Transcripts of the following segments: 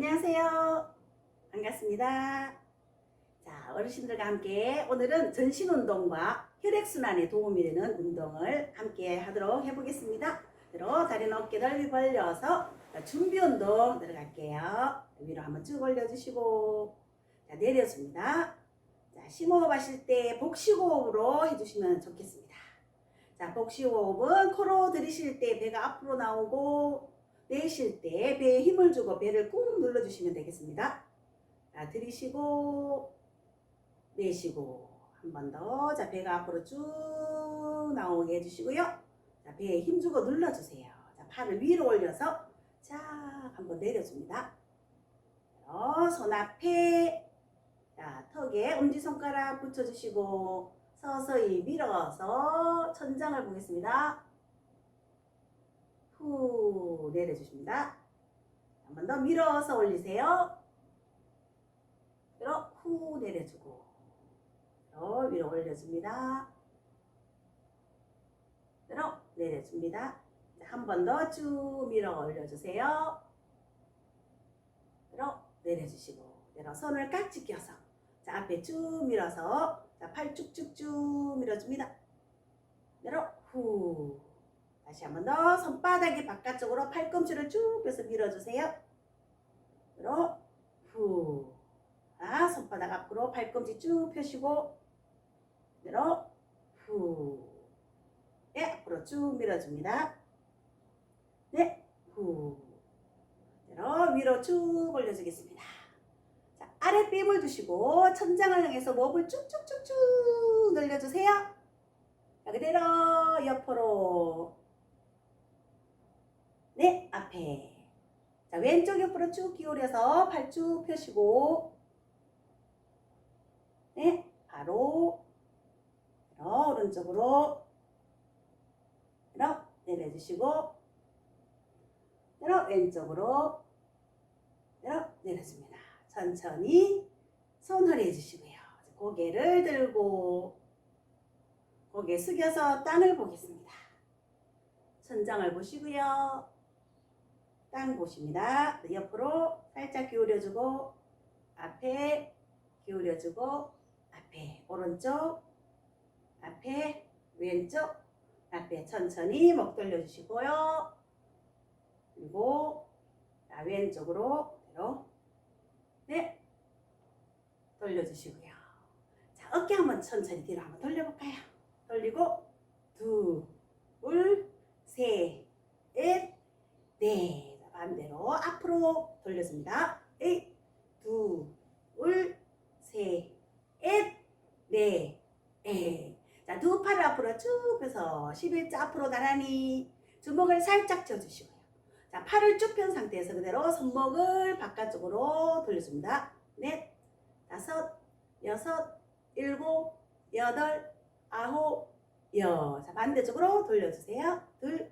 안녕하세요. 반갑습니다. 자, 어르신들과 함께 오늘은 전신 운동과 혈액 순환에 도움이 되는 운동을 함께 하도록 해보겠습니다. 그대로 다리는 어깨 넓이 벌려서 준비 운동 들어갈게요. 위로 한번 쭉 올려주시고 자, 내려줍니다. 자, 심호흡 하실 때 복식호흡으로 해주시면 좋겠습니다. 자, 복식호흡은 코로 들이쉴 때 배가 앞으로 나오고 내쉴 때 배에 힘을 주고 배를 꾹 눌러주시면 되겠습니다. 자, 들이쉬고 내쉬고 한 번 더. 자, 배가 앞으로 쭉 나오게 해주시고요. 자, 배에 힘 주고 눌러주세요. 자, 팔을 위로 올려서 자, 한번 내려줍니다. 어, 손 앞에 자, 턱에 엄지손가락 붙여주시고 서서히 밀어서 천장을 보겠습니다. 후 내려주십니다. 한 번 더 밀어서 올리세요. 그리고 후 내려주고 그리고 위로 올려줍니다. 그리고 내려줍니다. 한 번 더 쭉 밀어 올려주세요. 그리고 내려주시고 내려 손을 깍지 껴서 자 앞에 쭉 밀어서 자 팔 쭉쭉쭉 밀어줍니다. 내려 후 다시 한번 더 손바닥이 바깥쪽으로 팔꿈치를 쭉 펴서 밀어주세요. 그리고 후. 아, 손바닥 앞으로 팔꿈치 쭉 펴시고 그리고 후. 네, 앞으로 쭉 밀어줍니다. 네, 후. 그리고 위로 쭉 올려주겠습니다. 자, 아랫배임을 두시고 천장을 향해서 목을 쭉쭉쭉쭉 늘려주세요. 자, 그대로 옆으로 네, 앞에. 자, 왼쪽 옆으로 쭉 기울여서 팔 쭉 펴시고, 네, 바로, 그리고 오른쪽으로, 그리고 내려주시고, 그리고 왼쪽으로, 그리고 내려줍니다. 천천히 손 허리 해 주시고요. 고개를 들고, 고개 숙여서 땅을 보겠습니다. 천장을 보시고요. 땅 보십니다. 옆으로 살짝 기울여주고 앞에 기울여주고 앞에 오른쪽 앞에 왼쪽 앞에 천천히 목 돌려주시고요. 그리고 자, 왼쪽으로 그대로 네 돌려주시고요. 자 어깨 한번 천천히 뒤로 한번 돌려볼까요? 돌리고 둘, 셋, 넷. 자, 반대로 앞으로 돌려줍니다. 에 둘, 셋, 넷. 에. 자, 두 팔을 앞으로 쭉 펴서 11자 앞으로 나란히 주먹을 살짝 쥐어주시고요. 자, 팔을 쭉 편 상태에서 그대로 손목을 바깥쪽으로 돌려줍니다. 넷, 다섯, 여섯, 일곱, 여덟, 아홉, 여. 자, 반대쪽으로 돌려주세요. 둘,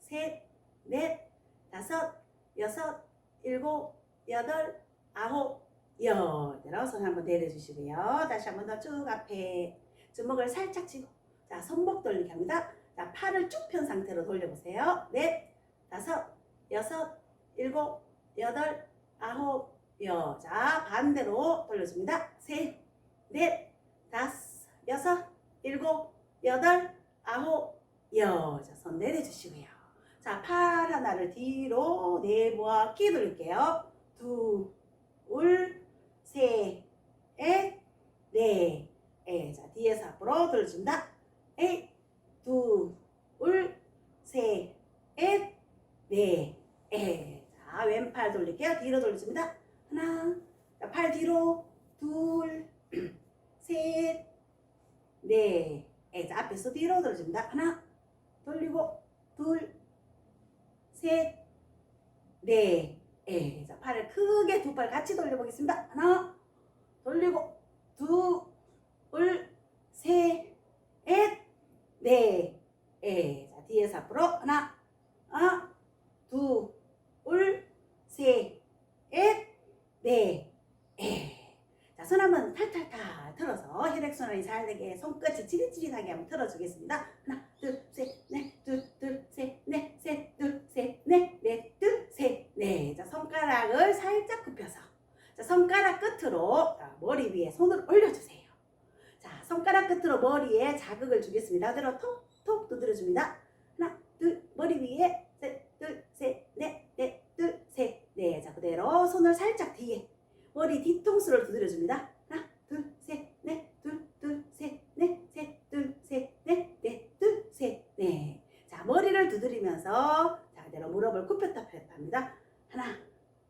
셋, 넷, 다섯, 여섯, 일곱, 여덟, 아홉, 여. 내려 손 한번 내려주시고요. 다시 한번 더 쭉 앞에 주먹을 살짝 쥐고. 자, 손목 돌리기 합니다. 자, 팔을 쭉 편 상태로 돌려보세요. 넷, 다섯, 여섯, 일곱, 여덟, 아홉, 여. 자, 반대로 돌려줍니다. 셋, 넷, 다섯, 여섯, 일곱, 여덟, 아홉, 여. 자, 손 내려주시고요. 자, 팔 하나를 뒤로 네 모아 끼 돌릴게요. 둘, 셋, 넷, 네. 예, 자, 뒤에서 앞으로 돌려준다. 에, 둘, 셋, 넷, 네. 예. 자, 왼팔 돌릴게요. 뒤로 돌려줍니다. 하나, 자, 팔 뒤로, 둘, 셋, 네. 예, 자, 앞에서 뒤로 돌려줍니다. 하나, 돌리고, 둘, 셋, 넷. 예, 자, 팔을 크게 두 팔 같이 돌려보겠습니다. 하나, 돌리고, 둘, 셋, 넷, 네. 예, 자, 뒤에서 앞으로 하나, 하나, 둘, 셋, 넷, 네. 예. 손한번 탈탈탈 틀어서 혈액순환이 잘 되게 손끝이 찌릿찌릿하게 한번 틀어주겠습니다. 하나, 둘, 셋, 넷, 둘, 둘, 셋, 넷, 셋, 둘, 셋, 넷, 넷, 둘, 셋, 넷. 자, 손가락을 살짝 굽혀서 자, 손가락 끝으로 자, 머리 위에 손을 올려주세요. 자, 손가락 끝으로 머리에 자극을 주겠습니다. 그대로 톡톡 두드려줍니다. 하나, 둘, 머리 위에 셋, 둘, 셋, 넷, 넷, 둘, 셋, 넷. 자, 그대로 손을 살짝 머리 뒤통수를 두드려줍니다. 하나, 둘, 셋, 넷, 둘, 둘, 셋, 넷, 셋, 둘, 셋, 넷, 넷, 둘, 셋, 넷. 자, 머리를 두드리면서 자, 그대로 무릎을 굽혔다 폈다 합니다. 하나,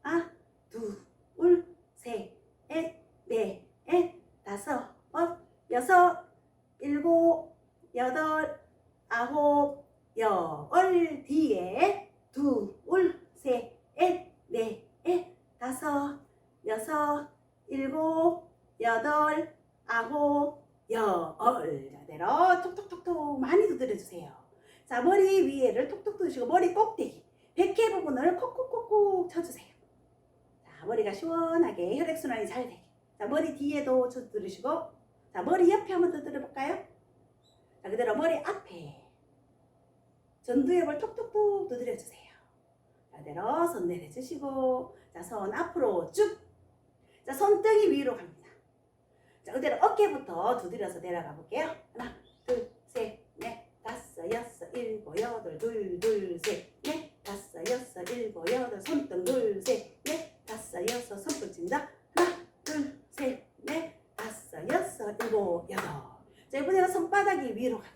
아, 둘, 셋, 넷, 넷, 넷, 다섯, 어, 여섯, 일곱, 여덟, 아홉, 열 뒤에 둘, 셋, 넷, 넷, 넷, 다섯, 여섯, 일곱, 여덟, 아홉, 열. 자대로 톡톡톡톡 많이 두드려주세요. 자, 머리 위에를 톡톡 두시고 머리 꼭대기, 백회 부분을 콕콕콕콕 쳐주세요. 자, 머리가 시원하게 혈액순환이 잘 되게. 자, 머리 뒤에도 두드리시고, 자, 머리 옆에 한번 두드려볼까요? 자, 그대로 머리 앞에 전두엽을 톡톡톡 두드려주세요. 자, 그대로 손 내려주시고, 자, 손 앞으로 쭉. 자, 손등이 위로 갑니다. 자, 그대로 어깨부터 두드려서 내려가 볼게요. 하나, 둘, 셋, 넷, 다섯, 여섯, 일곱, 여덟, 둘, 둘, 셋, 넷, 다섯, 여섯, 일곱, 여덟, 손등 둘, 셋, 넷, 다섯, 여섯, 손끝입니다. 하나, 둘, 셋, 넷, 다섯, 여섯, 일곱, 여덟. 자, 이번에는 손바닥이 위로 가게.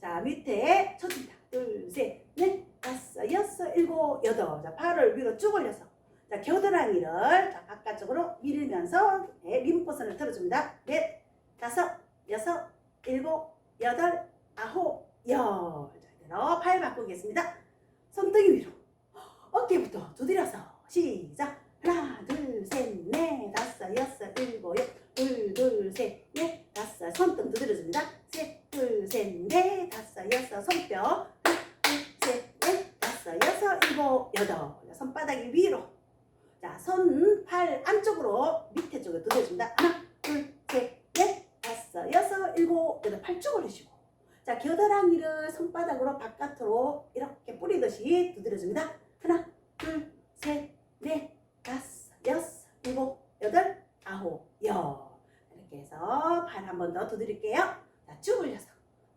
자, 밑에 쳐줍니다. 둘, 셋, 넷, 다섯, 여섯, 일곱, 여덟. 자, 팔을 위로 쭉 올려서. 자, 겨드랑이를 자, 바깥쪽으로 밀면서 네, 림포선을 틀어줍니다. 넷, 다섯, 여섯, 일곱, 여덟, 아홉, 열. 자, 그대로 팔 바꾸겠습니다. 손등이 위로. 어깨부터 두드려서 시작. 하나, 둘, 셋, 넷, 다섯, 여섯, 일곱, 여, 둘, 둘, 셋, 넷, 다섯. 손등 두드려줍니다. 셋, 둘, 셋, 넷, 다섯, 여섯. 손뼉. 하나, 둘, 셋, 넷, 다섯, 여섯, 일곱, 여덟. 자, 손바닥이 위로. 자, 손, 팔 안쪽으로 밑에 쪽에 두드려줍니다. 하나, 둘, 셋, 넷, 다섯, 여섯, 일곱, 여덟. 팔 쭉 올리시고. 자, 겨드랑이를 손바닥으로 바깥으로 이렇게 뿌리듯이 두드려줍니다. 하나, 둘, 셋, 넷, 다섯, 여섯, 일곱, 여덟, 아홉, 열. 이렇게 두드릴게요. 자, 쭉 올려서.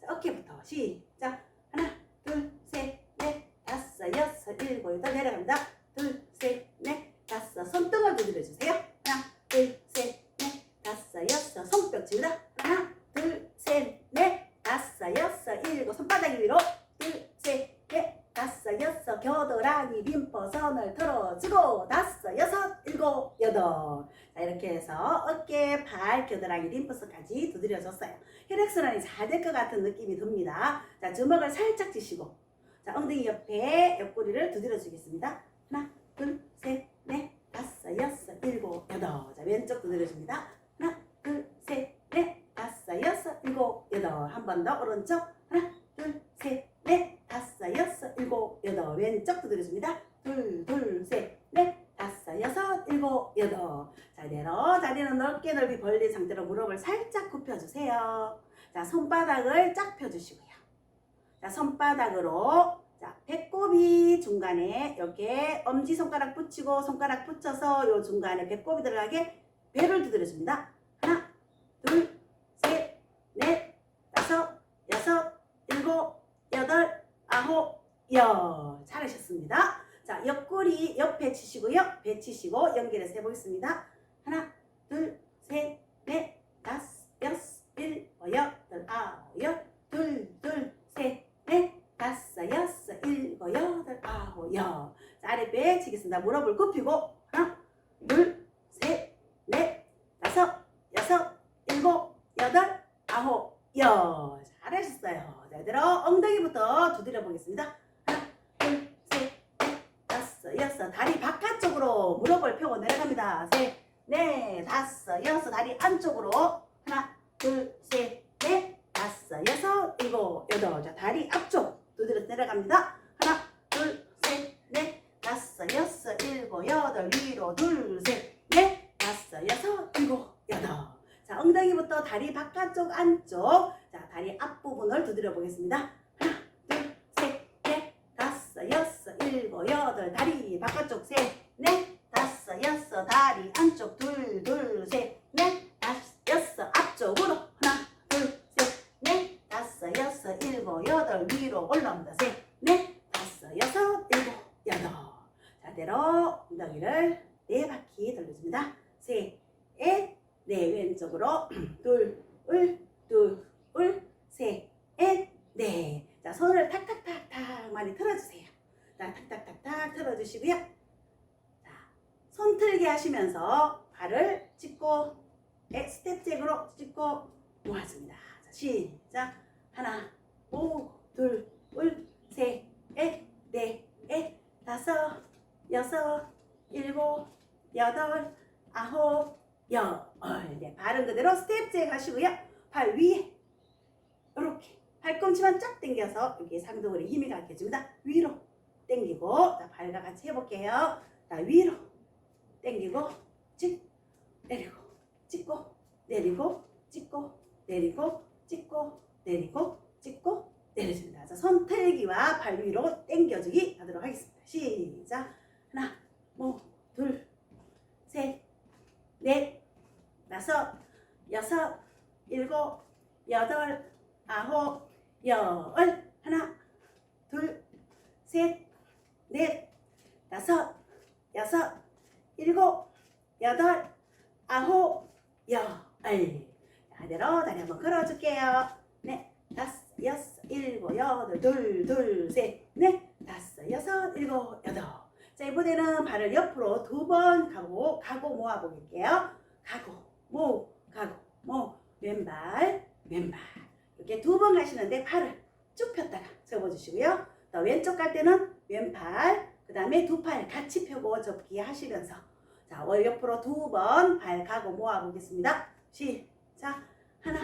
자, 어깨부터 시작. 하나, 둘, 셋, 넷, 다섯, 여섯, 일곱, 여덟 내려갑니다. 둘, 셋, 넷, 다섯. 손등을 두드려주세요. 하나, 둘, 셋, 넷, 다섯, 여섯. 손뼉칩니다. 하나, 둘, 셋, 넷, 다섯, 여섯, 일곱. 손바닥 위로. 둘, 셋, 넷, 다섯, 여섯. 겨드랑이 림퍼선을 틀어주고. 다섯, 여섯, 일곱, 여덟. 자, 이렇게 해서 어깨, 발, 겨드랑이, 림퍼선까지 두드려줬어요. 혈액순환이 잘 될 것 같은 느낌이 듭니다. 자, 주먹을 살짝 쥐시고. 자, 엉덩이 옆에 옆구리를 두드려 주겠습니다. 하나, 둘, 셋, 넷, 다섯, 여섯, 일곱, 여덟. 자, 왼쪽 두드려줍니다. 하나, 둘, 셋, 넷, 다섯, 여섯, 일곱, 여덟. 한 번 더 오른쪽. 하나, 둘, 셋, 넷, 다섯, 여섯, 일곱, 여덟. 왼쪽 두드려줍니다. 둘, 둘, 셋, 넷, 다섯, 여섯, 일곱, 여덟. 자, 이대로 다리는 넓게 넓이 벌린 상태로 무릎을 살짝 굽혀주세요. 자, 손바닥을 쫙 펴주시고요. 자, 손바닥으로 자, 배꼽이 중간에 이렇게 엄지 손가락 붙이고 손가락 붙여서 요 중간에 배꼽이 들어가게 배를 두드려줍니다. 하나, 둘, 셋, 넷, 다섯, 여섯, 일곱, 여덟, 아홉, 열. 잘하셨습니다. 자, 옆구리 옆에 치시고요. 배 치시고 연결해서 해보겠습니다. 하나, 둘, 셋, 넷, 다섯, 여섯, 일곱, 여덟, 아홉, 열. 둘, 둘, 셋, 넷, 다섯, 여섯, 일곱, 여덟, 아홉, 열. 자, 아랫배 치겠습니다. 무릎을 굽히고 하나, 둘, 셋, 넷, 다섯, 여섯, 일곱, 여덟, 아홉, 열. 잘하셨어요. 자, 이대로 엉덩이부터 두드려 보겠습니다. 여섯. 다리 바깥쪽으로 무릎을 펴고 내려갑니다. 셋, 넷, 다섯, 여섯. 다리 안쪽으로 하나, 둘, 셋, 넷, 다섯, 여섯, 일곱, 여덟. 자, 다리 앞쪽 두드려 내려갑니다. 하나, 둘, 셋, 넷, 다섯, 여섯, 일곱, 여덟. 위로 둘, 셋, 넷, 다섯, 여섯, 일곱, 여덟. 자, 엉덩이부터 다리 바깥쪽 안쪽. 자, 다리 앞부분을 두드려 보겠습니다. 하나, 둘, 셋, 넷, 다섯, 여섯, 일곱, 여덟. 다리 바깥쪽 셋, 넷, 다섯, 여섯. 다리 안쪽 둘, 둘, 셋, 넷, 다섯, 여섯 앞쪽으로 하나 둘 셋넷 다섯 여섯 일곱 여덟 위로 올라옵니다 셋넷 다섯 여섯 일곱 여덟 자 대로 엉덩이를 네 바퀴 돌려줍니다 셋넷 네 왼쪽으로 둘둘둘셋넷자 손을 탁탁탁탁 많이 틀어주세요 자 탁탁탁탁 틀어 주시고요 자 손틀기 하시면서 발을 짚고 네, 스텝잭으로 짚고 모아줍니다. 자, 시작. 하나, 오, 둘, 울, 셋, 넷, 넷, 넷, 다섯, 여섯, 일곱, 여덟, 아홉, 열. 네, 발은 그대로 스텝잭 하시고요. 발 위에 이렇게 발꿈치만 쫙 당겨서 여기 상동으로 힘이 가게 해줍니다. 위로 당기고 자, 발과 같이 해볼게요. 자, 위로 당기고 찍 내리고 찍고 내리고 찍고 내리고 찍고 내리고 찍고 내려줍니다. 자, 손털기와 발 위로 당겨주기 하도록 하겠습니다. 시작. 하나, 뭐, 둘, 셋, 넷, 다섯, 여섯, 일곱, 여덟, 아홉, 열. 하나, 둘, 셋, 넷, 다섯, 여섯, 일곱, 여덟, 아홉, 열. 다대로 다리 한번 걸어줄게요. 네, 다섯, 여섯, 일곱, 여덟, 둘, 둘, 셋, 넷, 다섯, 여섯, 일곱, 여덟. 자, 이번에는 발을 옆으로 두 번 가고, 가고 모아 볼게요. 가고, 모, 가고, 모, 왼발, 왼발. 이렇게 두 번 가시는데 발을 쭉 폈다가 접어주시고요. 또 왼쪽 갈 때는 왼팔, 그 다음에 두 팔 같이 펴고 접기 하시면서 자, 월 옆으로 두 번 발 가고 모아 보겠습니다. 시작. 하나,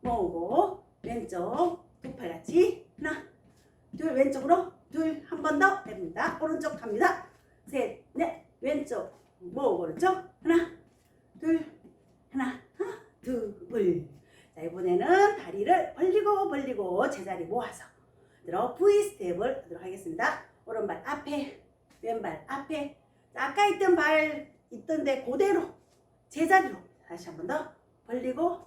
모으고, 왼쪽 두 팔 같이. 하나, 둘, 왼쪽으로 둘, 한 번 더 됩니다. 오른쪽 갑니다. 셋, 넷, 왼쪽 모으고, 오른쪽. 하나, 둘, 하나, 둘. 자, 이번에는 다리를 벌리고 벌리고 제자리 모아서 들어 V 스텝을 하도록 하겠습니다. 오른발 앞에, 왼발 앞에, 아까 있던 발 있던데 그대로 제자리로 다시 한 번 더 벌리고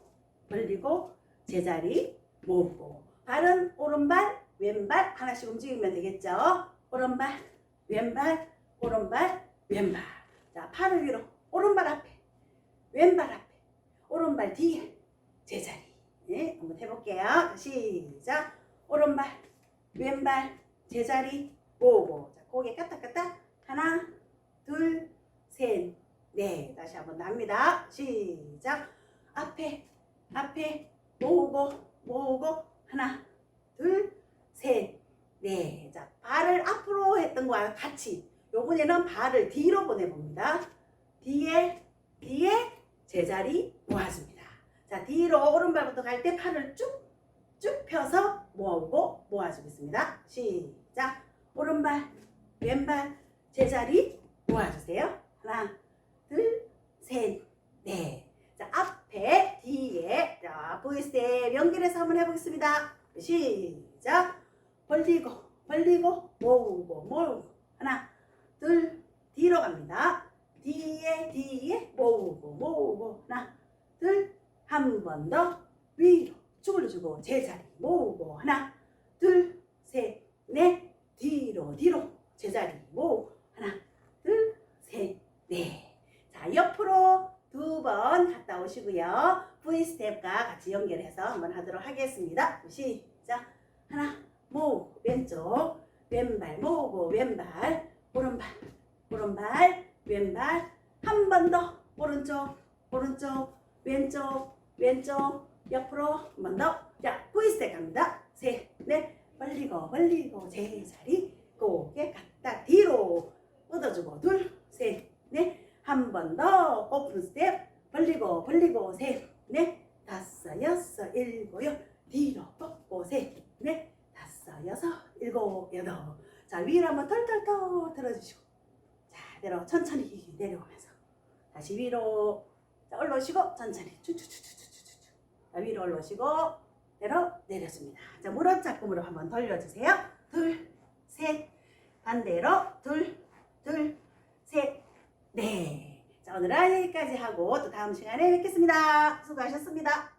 벌리고 제자리 모으고. 발은 오른발 왼발 하나씩 움직이면 되겠죠? 오른발 왼발 오른발 왼발. 자 팔을 위로 오른발 앞에 왼발 앞에 오른발 뒤에 제자리. 네, 한번 해볼게요. 시작. 오른발 왼발 제자리 모으고 자 고개 까딱까딱 하나 둘, 셋, 넷. 다시 한번 납니다. 시작. 앞에, 앞에, 모으고, 모으고, 하나, 둘, 셋, 넷. 자, 발을 앞으로 했던 거와 같이. 요번에는 발을 뒤로 보내봅니다. 뒤에, 뒤에, 제자리 모아줍니다. 자, 뒤로 오른발부터 갈 때 팔을 쭉, 쭉 펴서 모으고 모아주겠습니다. 시작. 오른발, 왼발, 제자리, 모아주세요. 하나, 둘, 셋, 넷. 자, 앞에, 뒤에. 자, V스텝 연결해서 한번 해보겠습니다. 시작. 벌리고, 벌리고, 모으고, 모으고. 하나, 둘, 뒤로 갑니다. 뒤에, 뒤에, 모으고, 모으고. 하나, 둘, 한 번 더. 위로 쭉 올려주고, 제자리 모으고. 하나, 둘, 셋, 넷. 뒤로, 뒤로. 제자리 모으고. 하나, 둘, 셋, 넷. 자, 옆으로 두 번 갔다 오시고요. V 스텝과 같이 연결해서 한번 하도록 하겠습니다. 시작. 하나, 모으고, 왼쪽, 왼발, 모으고, 왼발, 오른발, 오른발, 왼발, 한 번 더, 오른쪽, 오른쪽, 왼쪽, 왼쪽, 옆으로 한 번 더. 자, V 스텝 갑니다. 셋, 넷, 벌리고, 벌리고, 제자리, 고개 갔다 뒤로. 뻗어주고 둘, 셋, 넷, 한 번 더. 오픈 스텝. 벌리고 벌리고 셋, 넷, 다섯, 여섯, 일곱, 여 뒤로 뻗고 셋, 넷, 다섯, 여섯, 일곱, 여덟. 자 위로 한번 털털털 틀어주시고. 자 내려 천천히 내려오면서. 다시 위로. 자, 올라오시고 천천히. 쭉쭉쭉쭉쭉쭉 자 위로 올라오시고 내려 내려줍니다. 자 무릎 잡금으로 한번 돌려주세요. 둘, 셋, 반대로 둘, 둘, 셋, 넷. 자, 자, 오늘은 여기까지 하고 또 다음 시간에 뵙겠습니다. 수고하셨습니다.